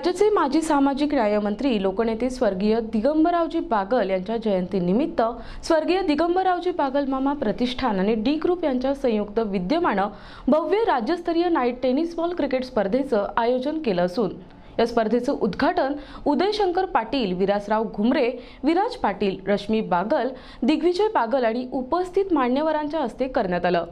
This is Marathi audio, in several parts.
राज्याचे माजी सामाजिक न्यायमंत्री लोकनेते स्वर्गीय दिगंबररावजी बागल यांच्या जयंतीनिमित्त स्वर्गीय दिगंबररावजी बागल मामा प्रतिष्ठान आणि डी ग्रुप यांच्या संयुक्त विद्यमानं भव्य राज्यस्तरीय नाईट टेनिस बॉल क्रिकेट स्पर्धेचं आयोजन केलं असून या स्पर्धेचं उद्घाटन उदयशंकर पाटील विरासराव घुमरे विराज पाटील रश्मी बागल दिग्विजय बागल आणि उपस्थित मान्यवरांच्या हस्ते करण्यात आलं.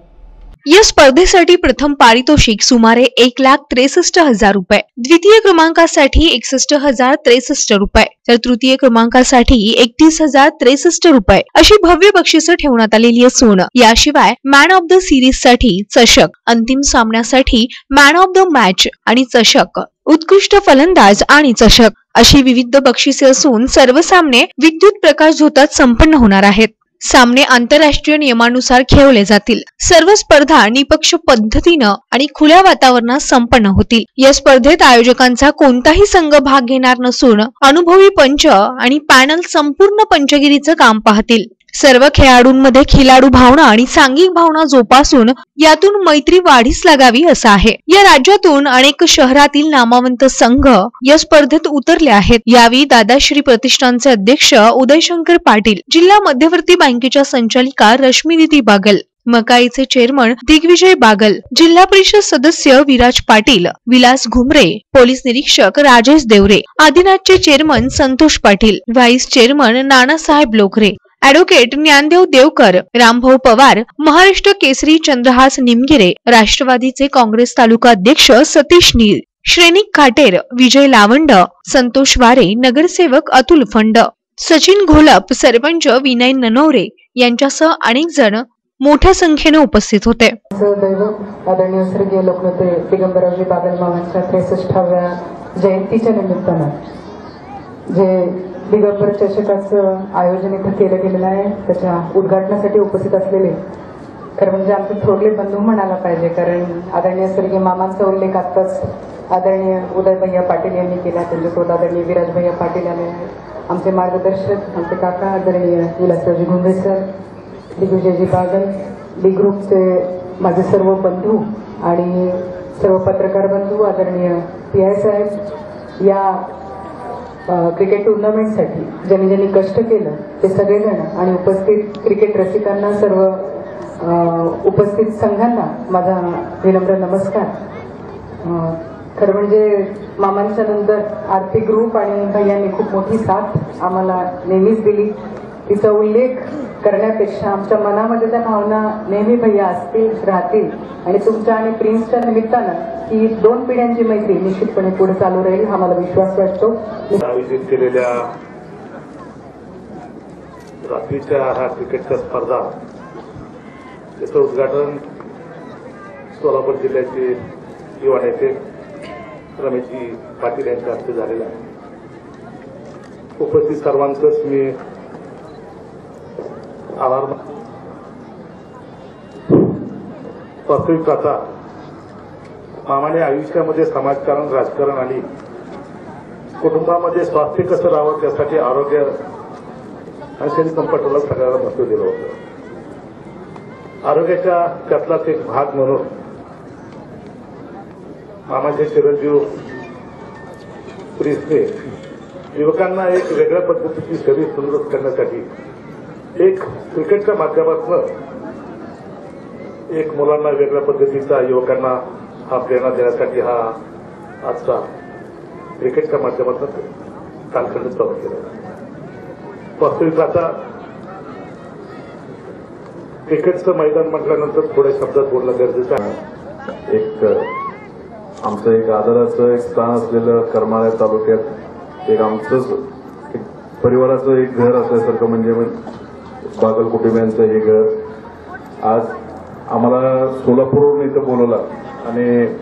या स्पर्धेसाठी प्रथम पारितोषिक सुमारे एक लाख त्रेसष्ट हजार रुपये. द्वितीय क्रमांकासाठी एकसष्ट हजार त्रेसष्ट रुपये. तर तृतीय क्रमांकासाठी एकतीस हजार त्रेसष्ट रुपये. अशी भव्य बक्षिसं ठेवण्यात आलेली असून याशिवाय मॅन ऑफ द सिरीजसाठी चषक अंतिम सामन्यासाठी मॅन ऑफ द मॅच आणि चषक उत्कृष्ट फलंदाज आणि चषक अशी विविध बक्षिसे असून सर्व सामने विद्युत प्रकाश झोतात संपन्न होणार आहेत. सामने आंतरराष्ट्रीय नियमानुसार खेळवले जातील. सर्व स्पर्धा निपक्ष पद्धतीनं आणि खुल्या वातावरणात संपन्न होतील. या स्पर्धेत आयोजकांचा कोणताही संघ भाग घेणार नसून अनुभवी पंच आणि पॅनल संपूर्ण पंचगिरीचं काम पाहतील. सर्व खेळाडूंमध्ये खिलाडू भावना आणि सांघिक भावना जोपासून यातून मैत्री वाढीस लागावी असं आहे. या राज्यातून अनेक शहरातील नामवंत संघ या स्पर्धेत उतरले आहेत. यावेळी दादाश्री प्रतिष्ठानचे अध्यक्ष उदयशंकर पाटील जिल्हा मध्यवर्ती बँकेच्या संचालिका रश्मीनिधी बागल मकाईचे चेअरमन दिग्विजय बागल जिल्हा परिषद सदस्य विराज पाटील विलास घुमरे पोलीस निरीक्षक Rajesh Deore आदिनाथचे chairman Santosh Patil vice chairman Nanasaheb Lokare advocate Dnyandev Devkar Rambhau Pawar Maharashtra Kesari Chandrahas Nimgire राष्ट्रवादीचे काँग्रेस तालुका अध्यक्ष सतीश नील श्रेनिक खाटेर विजय लावंड संतोष वारे नगरसेवक अतुल फंड सचिन घोलप सरपंच विनय ननवरे यांच्यासह अनेक जण मोठ्या संख्येने उपस्थित होते. आदरणीय स्वर्गीय लोकनेते दिगंबरावजी बागल मामांच्या त्रेसष्टाव्या जयंतीच्या निमित्तानं जे दिगंबर चषकाचं आयोजन इथं केलं गेलेलं आहे. त्याच्या उद्घाटनासाठी उपस्थित असलेले. खरं म्हणजे आमचे थोरले बंधू म्हणायला पाहिजे कारण आदरणीय स्वर्गीय मामांचा उल्लेख आत्ताच आदरणीय उदय भैया पाटील यांनी केला त्यांच्यासोबत आदरणीय विराज भैया पाटील आले आमचे मार्गदर्शक आमचे काका आदरणीय विलासरावजी गुंडे सर दिग्विजयजी बागल डी ग्रुपचे माझे सर्व बंधू आणि सर्व पत्रकार बंधू आदरणीय पी आय साहेब या क्रिकेट टुर्नामेंटसाठी ज्यांनी ज्यांनी कष्ट केलं ते सगळेजण आणि उपस्थित क्रिकेट रसिकांना सर्व उपस्थित संघांना माझा विनम्र नमस्कार. खरं म्हणजे मामांच्या नंतर आर्थिक ग्रुप आणि भैयांनी खूप मोठी साथ आम्हाला नेहमीच दिली. तिचा उल्लेख करण्यापेक्षा आमच्या मनामध्ये त्या भावना नेहमी भैया असतील राहतील. आणि तुमच्या आणि प्रिन्सच्या निमित्तानं ही दोन पिढ्यांची मैत्री निश्चितपणे पुढे चालू राहील हा मला विश्वास वाटतो. आयोजित केलेल्या रात्रीच्या ह्या क्रिकेटच्या स्पर्धा त्याचं उद्घाटन सोलापूर जिल्ह्याचे युवा नेते रमेशजी पाटील यांच्या हस्ते झालेलं आहे. उपस्थित सर्वांचंच मी वास्तविक कथा मामाने आयुष्यामध्ये समाजकारण राजकारण आणि कुटुंबामध्ये स्वास्थ्य कसं राहावं त्यासाठी आरोग्य आणि शरीर संपटाला सगळ्याला महत्त्व दिलं होतं. आरोग्याच्या त्यातलाच एक भाग म्हणून मामाचे चिरंजीव प्रिस्ते युवकांना एक वेगळ्या पद्धतीची शरीर सुंदर करण्यासाठी एक क्रिकेटच्या माध्यमातून एक मुलांना वेगळ्या पद्धतीचा युवकांना हा प्रेरणा देण्यासाठी हा आजचा क्रिकेटच्या माध्यमातून कालखंड चालू केला. वास्तविक आता क्रिकेटचं मैदान म्हटल्यानंतर थोड्या शब्दात बोलणं गरजेचं आहे. एक आमचं एक आदराचं एक स्थान असलेलं करमाळ्या तालुक्यात एक आमचंच एक परिवाराचं एक घर असल्यासारखं म्हणजे बागल कुटुंबियांचं हे घर. आज आम्हाला सोलापूरवरून इथं बोलवलं आणि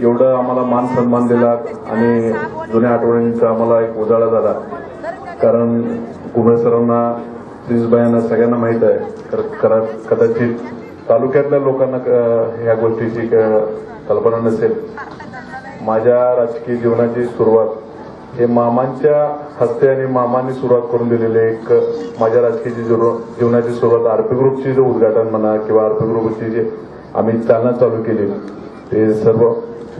एवढं आम्हाला मान सन्मान दिला आणि जुन्या आठवणींचा आम्हाला एक उजाळा झाला. कारण कुंभे सरांना प्रिन्सबाईंना सगळ्यांना माहीत आहे. तर कदाचित तालुक्यातल्या लोकांना ह्या गोष्टीची क- कल्पना नसेल. माझ्या राजकीय जीवनाची सुरुवात हे मामांच्या हस्ते आणि मामांनी सुरुवात करून दिलेले एक माझ्या राजकीय जीवनाची सुरुवात आरपी ग्रुपची जे उद्घाटन म्हणा किंवा आरपी ग्रुपची जे आम्ही चालना चालू केली ते सर्व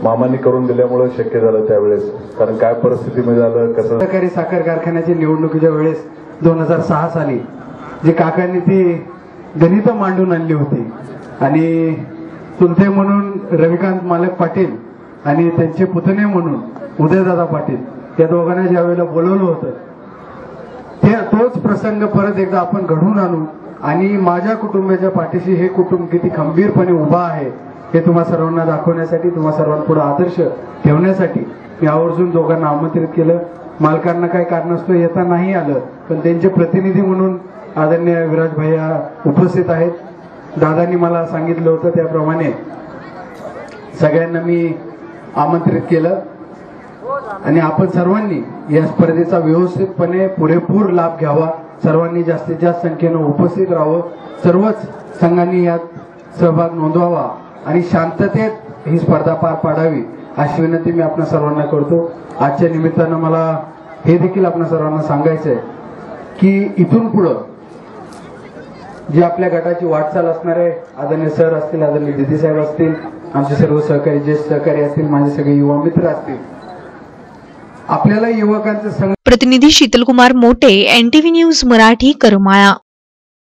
मामांनी करून दिल्यामुळे शक्य झालं त्यावेळेस. कारण काय परिस्थितीमध्ये झालं कसं सहकारी साखर कारखान्याची निवडणुकीच्या वेळेस दोन हजार सहा साली जे काकांनी ती गणित मांडून आणली होती आणि चुलते म्हणून रविकांत मालक पाटील आणि त्यांचे पुतणे म्हणून उदयदादा पाटील त्या दोघांना ज्या वेळेला बोलवलं होतं ते तोच प्रसंग परत एकदा आपण घडवून आणू. आणि माझ्या कुटुंबाच्या पाठीशी हे कुटुंब किती खंबीरपणे उभा आहे हे तुम्हा सर्वांना दाखवण्यासाठी तुम्हा सर्वांपुढे आदर्श ठेवण्यासाठी मी आवर्जून दोघांना आमंत्रित केलं. मालकांना काही कारणास्तव येता नाही आलं पण त्यांचे प्रतिनिधी म्हणून आदरणीय विराज भैया उपस्थित आहेत. दादांनी मला सांगितलं होतं त्याप्रमाणे सगळ्यांना मी आमंत्रित केलं. आणि आपण सर्वांनी या स्पर्धेचा व्यवस्थितपणे पुरेपूर लाभ घ्यावा. सर्वांनी जास्तीत जास्त संख्येनं उपस्थित राहावं. सर्वच संघांनी यात सहभाग नोंदवावा आणि शांततेत ही स्पर्धा पार पाडावी अशी विनंती मी आपल्या सर्वांना करतो. आजच्या निमित्तानं मला हे देखील आपल्या सर्वांना सांगायचं आहे की इथून पुढं जी आपल्या गटाची वाटचाल असणार आहे आदरणीय सर असतील आदरणीय दिदी साहेब असतील आमचे सर्व सहकारी ज्येष्ठ सहकारी असतील माझे सगळे युवा मित्र असतील आपल्याला युवकांचं प्रतिनिधी शीतलकुमार मोटे एनटीव्ही न्यूज मराठी करमाळा.